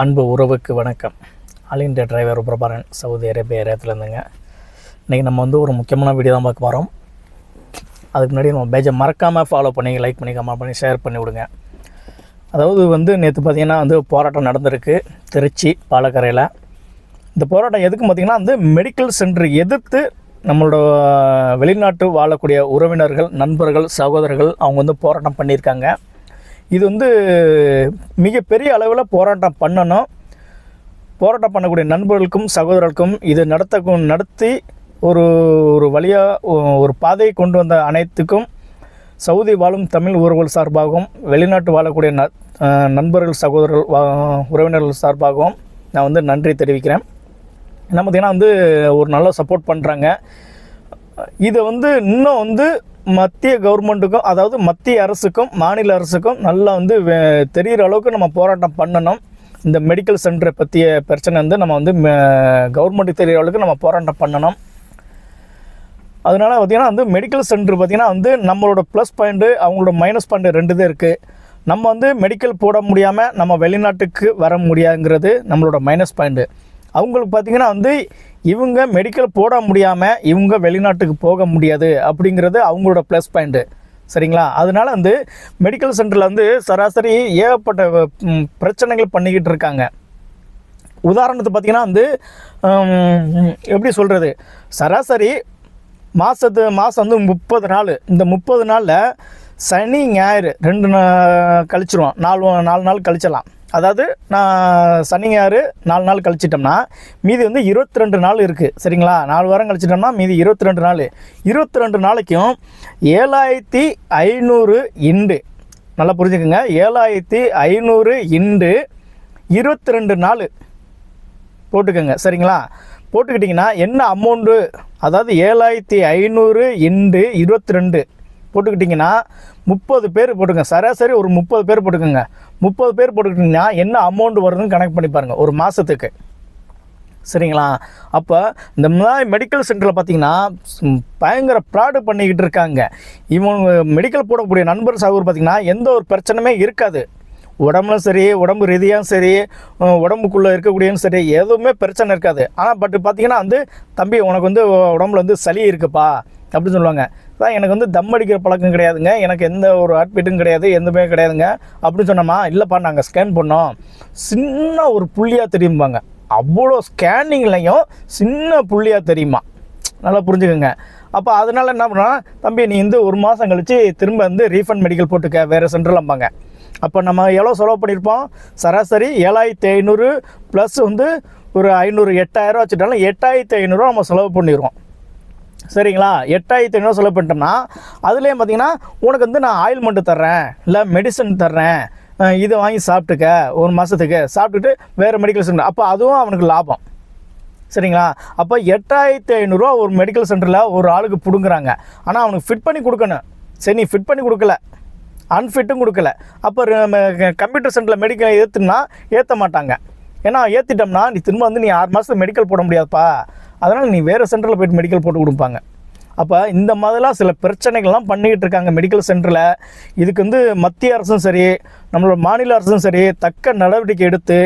அன்பு உறவுக்கு வணக்கம். அலிண்ட டிரைவர் பிரபாரன் சவுதி அரேபியா ஏரியாத்துலேருந்துங்க இன்றைக்கி நம்ம வந்து ஒரு முக்கியமான வீடியோ தான் பார்க்க போகிறோம் அதுக்கு முன்னாடி நம்ம பேஜை மறக்காமல் ஃபாலோ பண்ணி லைக் பண்ணி கமெண்ட் பண்ணி ஷேர் பண்ணி விடுங்க. அதாவது வந்து நேற்று பார்த்திங்கன்னா வந்து போராட்டம் நடந்திருக்கு. திருச்சி பாலக்கரையில். இந்த போராட்டம் எதுக்கு பார்த்திங்கன்னா வந்து மெடிக்கல் சென்டர் எதிர்த்து நம்மளோட வெளிநாட்டு வாழக்கூடிய உறவினர்கள் நண்பர்கள் சகோதரர்கள் அவங்க வந்து போராட்டம் பண்ணியிருக்காங்க. இது வந்து மிகப்பெரிய அளவில் போராட்டம் பண்ணணும். போராட்டம் பண்ணக்கூடிய நண்பர்களுக்கும் சகோதரர்களுக்கும் இது நடத்த நடத்தி ஒரு ஒரு வழியாக ஒரு பாதையை கொண்டு வந்த அனைத்துக்கும் சவுதி வாழும் தமிழ் உறவுகள் சார்பாகவும் வெளிநாட்டு வாழக்கூடிய ந நண்பர்கள் சகோதரர்கள் வா- உறவினர்கள் சார்பாகவும் நான் வந்து நன்றி தெரிவிக்கிறேன். என்ன பார்த்தீங்கன்னா வந்து ஒரு நல்ல சப்போர்ட் பண்ணுறாங்க இதை வந்து இன்னும் வந்து மத்திய கவர்மெண்ட்டுக்கும் அதாவது மத்திய அரசுக்கும் மாநில அரசுக்கும் நல்லா வந்து வே- தெரிகிற அளவுக்கு நம்ம போராட்டம் பண்ணணும். இந்த மெடிக்கல் சென்டரை பற்றிய பிரச்சனை வந்து நம்ம வந்து கவர்மெண்ட்டுக்கு தெரிகிற அளவுக்கு நம்ம போராட்டம் பண்ணணும். அதனால பார்த்திங்கன்னா வந்து மெடிக்கல் சென்டர் பார்த்திங்கன்னா வந்து நம்மளோட ப்ளஸ் பாயிண்ட்டு அவங்களோட மைனஸ் பாயிண்ட் ரெண்டு தான் இருக்குது நம்ம வந்து மெடிக்கல் போட முடியாமல் நம்ம வெளிநாட்டுக்கு வர முடியாதுங்கிறது நம்மளோட மைனஸ் பாயிண்ட்டு அவங்களுக்கு பார்த்திங்கன்னா வந்து இவங்க மெடிக்கல் போட முடியாமல் இவங்க வெளிநாட்டுக்கு போக முடியாது அப்படிங்கிறது அவங்களோட ப்ளஸ் பாயிண்ட்டு சரிங்களா? அதனால வந்து மெடிக்கல் சென்டரில் வந்து சராசரி ஏகப்பட்ட பிரச்சனைகள் பண்ணிக்கிட்டு இருக்காங்க. உதாரணத்துக்கு பார்த்தீங்கன்னா வந்து எப்படி சொல்கிறது சராசரி மாதத்து மாதம் வந்து முப்பது நாள். இந்த முப்பது நாளில் சனி ஞாயிறு ரெண்டு நா- கழிச்சிருவோம். நாலு நாலு நாள் கழிச்சிடலாம் அதாவது நான் சனி ஞாயிறு நாலு நாள் கழிச்சிட்டோம்னா மீதி வந்து இருபத்தி ரெண்டு நாள் இருக்குது சரிங்களா? நாலு வாரம் கழிச்சிட்டோம்னா மீதி இருபத்தி ரெண்டு நாள். இருபத்தி ரெண்டு நாளைக்கும் ஏழாயிரத்தி ஐநூறு இண்டு. நல்லா புரிஞ்சுக்கோங்க. ஏழாயிரத்தி ஐநூறு இண்டு இருபத்தி ரெண்டு நாள். போட்டுக்கோங்க. சரிங்களா? போட்டுக்கிட்டிங்கன்னா என்ன அமௌண்ட்டு அதாவது ஏழாயிரத்தி ஐநூறு இண்டு இருபத்தி ரெண்டு போட்டுக்கிட்டிங்கன்னா முப்பது பேர் போட்டுங்க சராசரி ஒரு முப்பது பேர் போட்டுக்கோங்க. முப்பது பேர் போட்டுக்கிட்டிங்கன்னா என்ன அமௌண்ட் வருதுன்னு கணக்கு பண்ணி பாருங்கள் ஒரு மாதத்துக்கு சரிங்களா? அப்போ இந்த மாதிரி மெடிக்கல் சென்டரில் பார்த்தீங்கன்னா பயங்கர ப்ராடு பண்ணிக்கிட்டு இருக்காங்க. இவங்க மெடிக்கல் போடக்கூடிய நண்பர் சகோதரர் பார்த்தீங்கன்னா எந்த ஒரு பிரச்சனையுமே இருக்காது. உடம்புலும் சரி உடம்பு ரீதியாகவும் சரி உடம்புக்குள்ளே இருக்கக்கூடியவும் சரி எதுவுமே பிரச்சனை இருக்காது. ஆனால் பட் பார்த்தீங்கன்னா வந்து தம்பி உனக்கு வந்து உடம்புல வந்து சளி இருக்குப்பா அப்படின்னு சொல்லுவாங்க. தான் எனக்கு வந்து தம் அடிக்கிற பழக்கம் கிடையாதுங்க. எனக்கு எந்த ஒரு ஹார்ட்பீட்டும் கிடையாது எதுவுமே கிடையாதுங்க. அப்படின்னு சொன்னோமா இல்லைப்பா நாங்கள் ஸ்கேன் பண்ணோம். சின்ன ஒரு புள்ளியாக தெரியும்பாங்க. அவ்வளோ ஸ்கேனிங்லையும் சின்ன புள்ளியாக தெரியுமா? நல்லா புரிஞ்சுக்கோங்க. அப்போ அதனால் என்ன பண்ணால் தம்பி நீ வந்து ஒரு மாதம் கழித்து திரும்ப வந்து ரீஃபண்ட் மெடிக்கல் போட்டுக்க வேறு சென்டர்லம்பாங்க அப்போ நம்ம எவ்வளோ செலவு பண்ணியிருப்போம்? சராசரி ஏழாயிரத்தி ஐநூறு ப்ளஸ் வந்து ஒரு ஐநூறு எட்டாயிரம் வச்சுட்டாலும் எட்டாயிரத்தி ஐநூறுரூவா நம்ம செலவு பண்ணிடுவோம் சரிங்களா? எட்டாயிரத்தி ஐநூறு செலவு பண்ணிட்டோம்னா அதுலேயும் பார்த்தீங்கன்னா உனக்கு வந்து நான் ஆயில்மெண்ட்டு தர்றேன் இல்லை மெடிசன் தர்றேன் இதை வாங்கி சாப்பிட்டுக்க ஒரு மாதத்துக்கு சாப்பிட்டுட்டு வேறு மெடிக்கல் சென்டர் அப்போ அதுவும் அவனுக்கு லாபம். சரிங்களா? அப்போ எட்டாயிரத்தி ஐநூறுரூவா ஒரு மெடிக்கல் சென்டரில் ஒரு ஆளுக்கு பிடுங்குறாங்க. ஆனால் அவனுக்கு ஃபிட் பண்ணி கொடுக்கணும். சரி நீ ஃபிட் பண்ணி கொடுக்கல. அன்ஃபிட்டும் கொடுக்கல. அப்போ கம்ப்யூட்டர் சென்டரில் மெடிக்கல் ஏற்றுனா ஏற்ற மாட்டாங்க. ஏன்னா ஏற்றிட்டோம்னா நீ திரும்ப வந்து நீ ஆறு மாதத்துக்கு மெடிக்கல் போட முடியாதுப்பா. அதனால் நீ வேறு சென்டரில் போயிட்டு மெடிக்கல் போட்டு கொடுப்பாங்க. அப்போ இந்த மாதிரிலாம் சில பிரச்சனைகள்லாம் பண்ணிக்கிட்டு இருக்காங்க மெடிக்கல் சென்டரில் இதுக்கு வந்து மத்திய அரசும் சரி நம்மளோட மாநில அரசும் சரி தக்க நடவடிக்கை எடுத்து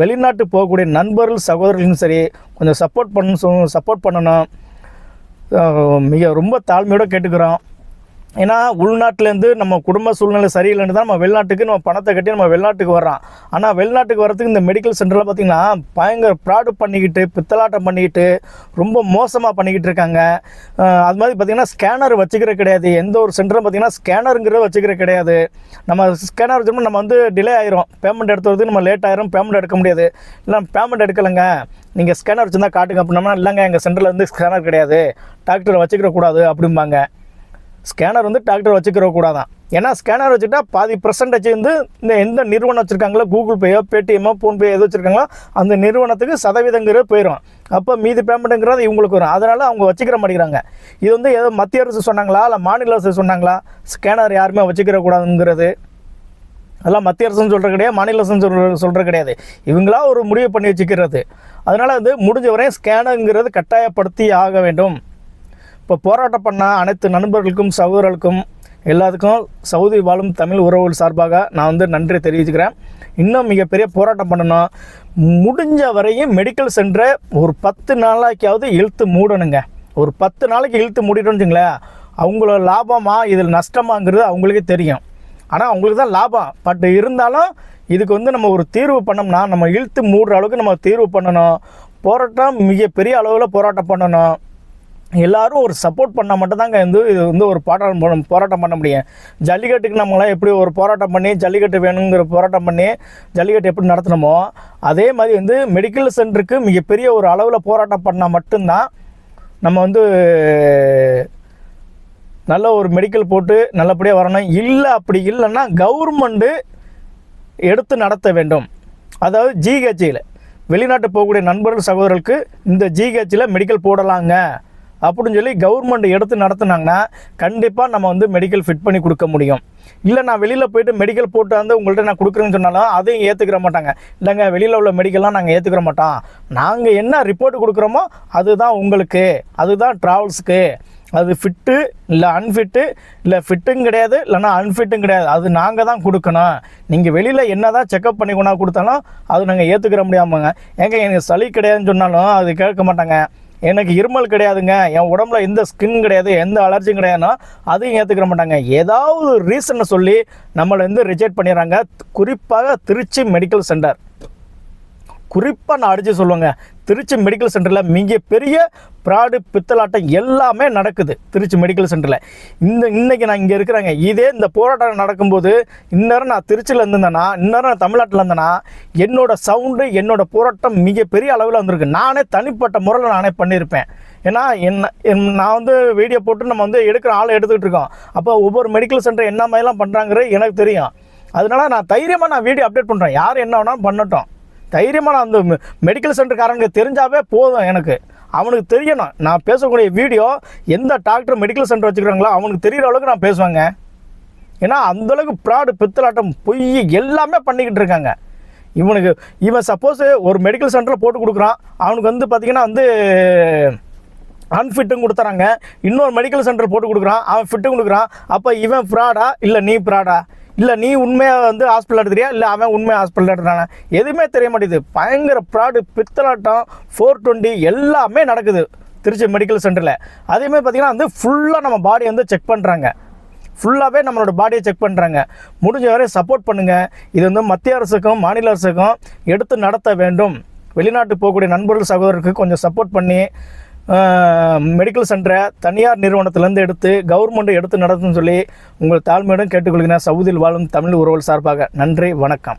வெளிநாட்டு போகக்கூடிய நண்பர்கள் சகோதரர்களும் சரி கொஞ்சம் சப்போர்ட் பண்ணணும் சப்போர்ட் பண்ணணும். மிக ரொம்ப தாழ்மையோடு கேட்டுக்கிறோம். ஏன்னா உள்நாட்டிலேருந்து நம்ம குடும்ப சூழ்நிலை சரியில்லைன்னு தான் நம்ம வெளிநாட்டுக்கு நம்ம பணத்தை கட்டி நம்ம வெளிநாட்டுக்கு வர்றோம். ஆனால் வெளிநாட்டுக்கு வரதுக்கு இந்த மெடிக்கல் சென்டரில் பார்த்திங்கன்னா பயங்கர ப்ராடு பண்ணிக்கிட்டு பித்தலாட்டம் பண்ணிக்கிட்டு ரொம்ப மோசமாக பண்ணிக்கிட்டு இருக்காங்க. அது மாதிரி பார்த்திங்கன்னா ஸ்கேனர் வச்சுக்கிற கிடையாது. எந்த ஒரு சென்டரும் பார்த்திங்கன்னா ஸ்கேனருங்கிறத வச்சுக்கிற கிடையாது. நம்ம ஸ்கேனர் வச்சோம்னா நம்ம வந்து டிலே ஆயிரும். பேமெண்ட் எடுத்து வரதுக்கு நம்ம லேட் ஆயிரும். பேமெண்ட் எடுக்க முடியாது. இல்லை பேமெண்ட் எடுக்கலைங்க. நீங்கள் ஸ்கேனர் வச்சுருந்தா காட்டுங்க அப்படின்னா இல்லைங்க எங்கள் சென்டரில் வந்து ஸ்கேனர் கிடையாது. டாக்டரை வச்சுக்கிற கூடாது அப்படிம்பாங்க. ஸ்கேனர் வந்து டாக்டர் வச்சுக்கிற கூடாதான் ஏன்னா ஸ்கேனர் வச்சுட்டா பாதி பர்சன்டேஜ் வந்து இந்த எந்த நிறுவனம் வச்சுருக்காங்களோ கூகுள் பேயோ பேடிஎம்மோ ஃபோன்பே எது வச்சுருக்காங்களோ அந்த நிறுவனத்துக்கு சதவீதங்கிறது போயிடும் அப்போ மீதி பேமெண்ட்டுங்கிறது இவங்களுக்கு வரும். அதனால் அவங்க வச்சுக்கிற மாட்டேங்கிறாங்க. இது வந்து ஏதோ மத்திய அரசு சொன்னாங்களா இல்லை மாநில அரசு சொன்னாங்களா? ஸ்கேனர் யாருமே வச்சுக்கிற கூடாதுங்கிறது அதெல்லாம் மத்திய அரசுன்னு சொல்கிற கிடையாது மாநில அரசுன்னு சொல்கிற சொல்கிற கிடையாது. இவங்களா ஒரு முடிவு பண்ணி வச்சுக்கிறது. அதனால் வந்து முடிஞ்ச வரையும் ஸ்கேனுங்கிறது கட்டாயப்படுத்தி ஆக வேண்டும். இப்போ போராட்டம் பண்ண அனைத்து நண்பர்களுக்கும் சகோதரர்களுக்கும் எல்லாத்துக்கும் சவுதி வாழும் தமிழ் உறவுகள் சார்பாக நான் வந்து நன்றி தெரிவிச்சுக்கிறேன். இன்னும் மிகப்பெரிய போராட்டம் பண்ணணும். முடிஞ்ச வரையும் மெடிக்கல் சென்டரை ஒரு பத்து நாளைக்காவது இழுத்து மூடணுங்க. ஒரு பத்து நாளைக்கு இழுத்து மூடிட்டோம்னு வச்சுங்களேன் அவங்களோட லாபமாக இதில் நஷ்டமாங்கிறது அவங்களுக்கே தெரியும். ஆனால் அவங்களுக்கு தான் லாபம். பட் இருந்தாலும் இதுக்கு வந்து நம்ம ஒரு தீர்வு பண்ணோம்னா நம்ம இழுத்து மூடுற அளவுக்கு நம்ம தீர்வு பண்ணணும். போராட்டம் மிகப்பெரிய அளவில் போராட்டம் பண்ணணும். எல்லாரும் ஒரு சப்போர்ட் பண்ணால் மட்டும்தாங்க வந்து இது வந்து ஒரு போராட்டம் பண்ண- போராட்டம் பண்ண முடியும். ஜல்லிக்கட்டுக்கு நம்மளாம் எப்படி ஒரு போராட்டம் பண்ணி ஜல்லிக்கட்டு வேணுங்கிற போராட்டம் பண்ணி ஜல்லிக்கட்டு எப்படி நடத்தினோமோ அதே மாதிரி வந்து மெடிக்கல் சென்டருக்கு மிகப்பெரிய ஒரு அளவில் போராட்டம் பண்ணால் மட்டும்தான் நம்ம வந்து நல்ல ஒரு மெடிக்கல் போட்டு நல்லபடியாக வரணும். இல்லை அப்படி இல்லைன்னா கவர்மெண்ட்டு எடுத்து நடத்த வேண்டும். அதாவது ஜிஹெச்சியில் வெளிநாட்டு போகக்கூடிய நண்பர்கள் சகோதரர்களுக்கு இந்த ஜிஹெச்சில் மெடிக்கல் போடலாங்க. அப்படின்னு சொல்லி கவர்மெண்ட் எடுத்து நடத்துனாங்கன்னா கண்டிப்பாக நம்ம வந்து மெடிக்கல் ஃபிட் பண்ணி கொடுக்க முடியும். இல்லை நான் வெளியில் போயிட்டு மெடிக்கல் போட்டு வந்து உங்கள்கிட்ட நான் கொடுக்குறேன்னு சொன்னாலும் அதையும் ஏற்றுக்கிற மாட்டாங்க. இல்லைங்க வெளியில் உள்ள மெடிக்கல்லாம் நாங்கள் ஏற்றுக்கிற மாட்டோம். நாங்கள் என்ன ரிப்போர்ட் கொடுக்குறோமோ அதுதான் உங்களுக்கு. அதுதான் ட்ராவல்ஸுக்கு அது ஃபிட்டு இல்லை அன்ஃபிட்டு இல்லை ஃபிட்டும் கிடையாது இல்லைன்னா அன்ஃபிட்டும் கிடையாது. அது நாங்கள் தான் கொடுக்கணும். நீங்கள் வெளியில் என்ன தான் செக்கப் பண்ணி கொண்டா கொடுத்தாலும் அது நாங்கள் ஏற்றுக்கிற முடியாமங்க. ஏங்க எனக்கு சளி கிடையாதுன்னு சொன்னாலும் அது கேட்க மாட்டாங்க. எனக்கு இருமல் கிடையாதுங்க. என் உடம்புல எந்த ஸ்கின் கிடையாது எந்த அலர்ஜியும் கிடையாதுன்னா அதையும் ஏற்றுக்கிற மாட்டாங்க. ஏதாவது ரீசனை சொல்லி நம்மளை வந்து ரிஜெக்ட் பண்ணிடுறாங்க. குறிப்பாக திருச்சி மெடிக்கல் சென்டர் குறிப்பாக நான் அடித்து சொல்லுவேங்க. திருச்சி மெடிக்கல் சென்டரில் மிக பெரிய ப்ராடு பித்தலாட்டம் எல்லாமே நடக்குது திருச்சி மெடிக்கல் சென்டரில் இந்த இன்றைக்கி நான் இங்கே இருக்கிறேங்க. இதே இந்த போராட்டம் நடக்கும்போது இந்நேரம் நான் திருச்சியில் இருந்தேன்னா இந்நேரம் நான் தமிழ்நாட்டில் இருந்தேன்னா என்னோடய சவுண்டு என்னோடய போராட்டம் மிகப்பெரிய அளவில் வந்திருக்கு. நானே தனிப்பட்ட முறையில் நானே பண்ணியிருப்பேன். ஏன்னா என்ன என் நான் வந்து வீடியோ போட்டு நம்ம வந்து எடுக்கிற ஆளை எடுத்துக்கிட்டு இருக்கோம். அப்போ ஒவ்வொரு மெடிக்கல் சென்டர் என்ன மாதிரிலாம் பண்ணுறாங்கிறது எனக்கு தெரியும். அதனால நான் தைரியமாக நான் வீடியோ அப்டேட் பண்ணுறேன் யார் என்ன வேணாலும் பண்ணட்டும். தைரியமாக நான் அந்த மெடிக்கல் சென்டர்காரனுக்கு தெரிஞ்சாவே போதும் எனக்கு. அவனுக்கு தெரியணும். நான் பேசக்கூடிய வீடியோ எந்த டாக்டர் மெடிக்கல் சென்டர் வச்சுக்கிறாங்களோ அவனுக்கு தெரிகிற அளவுக்கு நான் பேசுவேங்க. ஏன்னா அந்தளவுக்கு ப்ராடு பித்தலாட்டம் பொய் எல்லாமே பண்ணிக்கிட்டு இருக்காங்க. இவனுக்கு இவன் சப்போஸ் ஒரு மெடிக்கல் சென்டரில் போட்டு கொடுக்குறான். அவனுக்கு வந்து பார்த்திங்கன்னா வந்து அன்ஃபிட்டும் கொடுத்துறாங்க. இன்னொரு மெடிக்கல் சென்டர் போட்டு கொடுக்குறான். அவன் ஃபிட்டும் கொடுக்குறான். அப்போ இவன் ஃப்ராடா இல்லை நீ ஃப்ராடா இல்லை நீ உண்மையாக வந்து ஹாஸ்பிட்டல் எடுத்துறியா இல்லை அவன் உண்மையாக ஹாஸ்பிட்டல் எடுத்துறானா எதுவுமே தெரிய மாட்டேங்குது. பயங்கர ப்ராடு பித்தலாட்டம் ஃபோர் டுவெண்ட்டி எல்லாமே நடக்குது திருச்சி மெடிக்கல் சென்டரில் அதேமாதிரி பார்த்திங்கன்னா வந்து ஃபுல்லாக நம்ம பாடி வந்து செக் பண்ணுறாங்க ஃபுல்லாகவே நம்மளோட பாடியை செக் பண்ணுறாங்க முடிஞ்ச வரை சப்போர்ட் பண்ணுங்கள் இது வந்து மத்திய அரசுக்கும் மாநில அரசுக்கும் எடுத்து நடத்த வேண்டும். வெளிநாட்டு போகக்கூடிய நண்பர்கள் சகோதரருக்கு கொஞ்சம் சப்போர்ட் பண்ணி மெடிக்கல் சென்டரை தனியார் நிறுவனத்திலேருந்து எடுத்து கவர்மெண்ட் எடுத்து நடத்துன்னு சொல்லி உங்கள் தாழ்மையுடன் கேட்டுக்கொள்கிறேன். சவுதியில் வாழும் தமிழ் உறவுகள் சார்பாக நன்றி வணக்கம்.